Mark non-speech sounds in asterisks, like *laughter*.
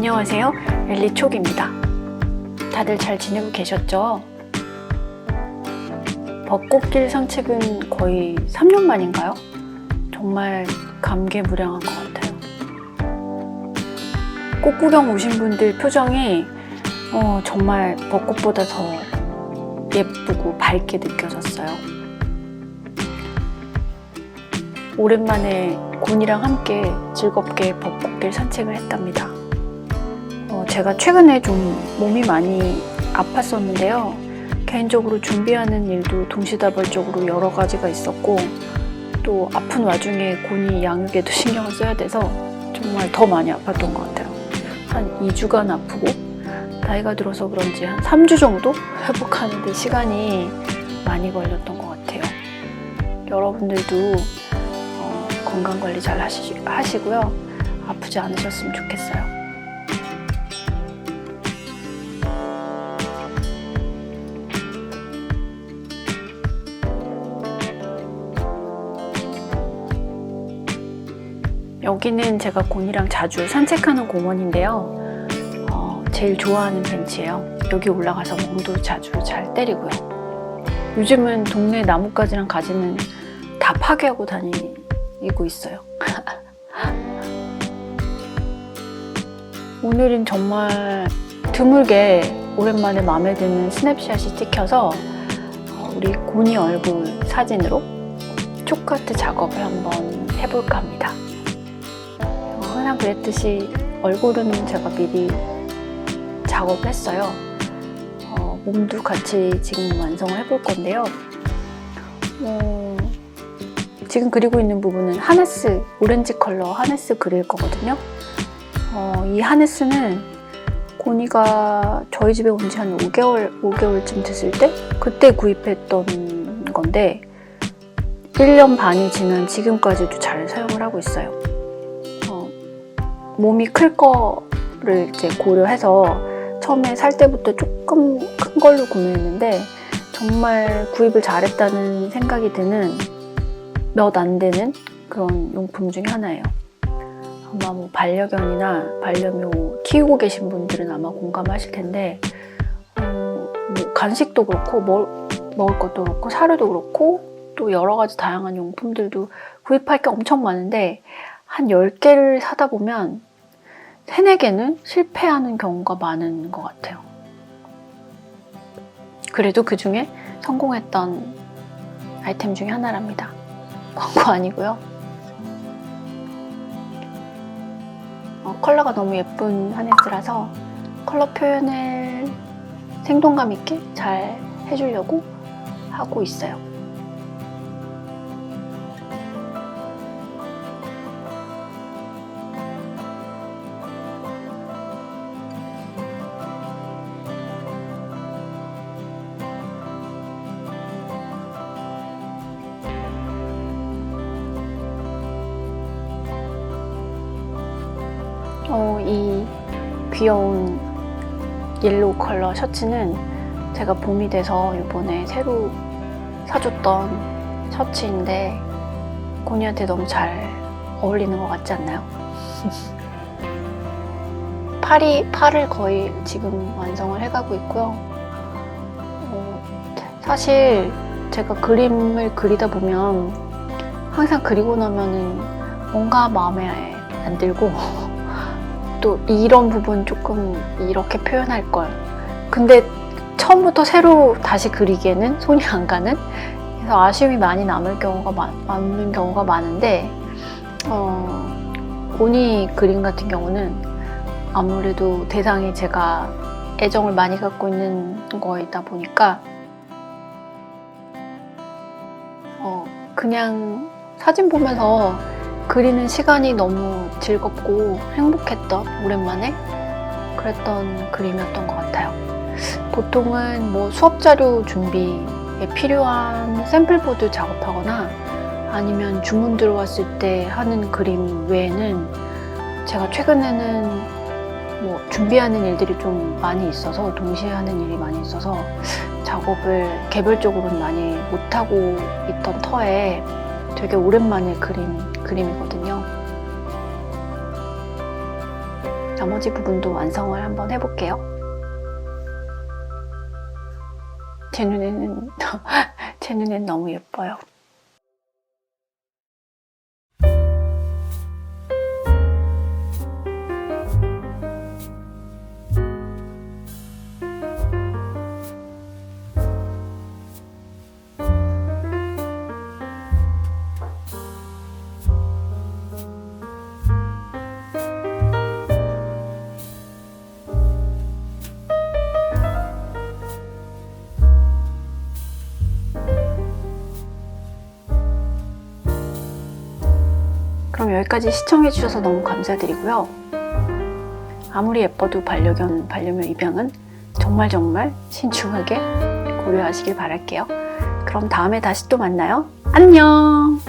안녕하세요. 엘리촉입니다. 다들 잘 지내고 계셨죠? 벚꽃길 산책은 거의 3년 만인가요? 정말 감개무량한 것 같아요. 꽃 구경 오신 분들 표정이 어, 정말 벚꽃보다 더 예쁘고 밝게 느껴졌어요. 오랜만에 곤이랑 함께 즐겁게 벚꽃길 산책을 했답니다. 어, 제가 최근에 좀 몸이 많이 아팠었는데요. 개인적으로 준비하는 일도 동시다발적으로 여러 가지가 있었고, 또 아픈 와중에 곤이 양육에도 신경을 써야 돼서 정말 더 많이 아팠던 것 같아요. 한 2주간 아프고, 나이가 들어서 그런지 한 3주 정도 회복하는데 시간이 많이 걸렸던 것 같아요. 여러분들도 어, 건강 관리 잘 하시, 하시고요. 아프지 않으셨으면 좋겠어요. 여기는 제가 곤이랑 자주 산책하는 공원인데요. 어, 제일 좋아하는 벤치예요. 여기 올라가서 멍도 자주 잘 때리고요. 요즘은 동네 나뭇가지랑 가지는 다 파괴하고 다니고 있어요. *laughs* 오늘은 정말 드물게 오랜만에 마음에 드는 스냅샷이 찍혀서 어, 우리 곤이 얼굴 사진으로 초카트 작업을 한번 해볼까 합니다. 어, 항상 그랬듯이 얼굴은 제가 미리 작업을 했어요. 어, 몸도 같이 지금 완성을 해볼 건데요. 어, 지금 그리고 있는 부분은 하네스, 오렌지 컬러 하네스 그릴 거거든요. 어, 이 하네스는 고니가 저희 집에 온 지 한 5개월, 5개월쯤 됐을 때 그때 구입했던 건데 1년 반이 지난 지금까지도 잘 사용을 하고 있어요. 어, 몸이 클 거를 이제 고려해서 처음에 살 때부터 조금 큰 걸로 구매했는데 정말 구입을 잘했다는 생각이 드는 몇 안 되는 그런 용품 중에 하나예요. 아마 뭐 반려견이나 반려묘 키우고 계신 분들은 아마 공감하실 텐데 어, 뭐 간식도 그렇고 먹, 먹을 것도 그렇고 사료도 그렇고 또 여러 가지 다양한 용품들도 구입할 게 엄청 많은데 한 10개를 사다 보면 3, 4개는 실패하는 경우가 많은 것 같아요. 그래도 그 중에 성공했던 아이템 중에 하나랍니다. 광고 아니고요. 어, 컬러가 너무 예쁜 하네스라서 컬러 표현을 생동감 있게 잘 해주려고 하고 있어요. 귀여운 옐로우 컬러 셔츠는 제가 봄이 돼서 이번에 새로 사줬던 셔츠인데 고니한테 너무 잘 어울리는 것 같지 않나요? *laughs* 팔이, 팔을 거의 지금 완성을 해가고 있고요. 어, 사실 제가 그림을 그리다 보면 항상 그리고 나면은 뭔가 마음에 안 들고 *laughs* 또 이런 부분 조금 이렇게 표현할 걸. 근데 처음부터 새로 다시 그리기에는 손이 안 가는 그래서 아쉬움이 많이 남을 경우가 많, 남는 경우가 많은데 어, 고니 그림 같은 경우는 아무래도 대상이 제가 애정을 많이 갖고 있는 거이다 보니까 어, 그냥 사진 보면서 그리는 시간이 너무 즐겁고 행복했던 오랜만에 그랬던 그림이었던 것 같아요. 보통은 뭐 수업 자료 준비에 필요한 샘플 보드 작업하거나 아니면 주문 들어왔을 때 하는 그림 외에는 제가 최근에는 뭐 준비하는 일들이 좀 많이 있어서 동시에 하는 일이 많이 있어서 작업을 개별적으로는 많이 못하고 있던 터에 되게 오랜만에 그린 그림이거든요. 나머지 부분도 완성을 한번 해볼게요. 제 눈에는 *laughs* 제 눈엔 너무 예뻐요. 여기까지 시청해주셔서 너무 감사드리고요. 아무리 예뻐도 반려견, 반려묘 입양은 정말 정말 신중하게 고려하시길 바랄게요. 그럼 다음에 다시 또 만나요. 안녕!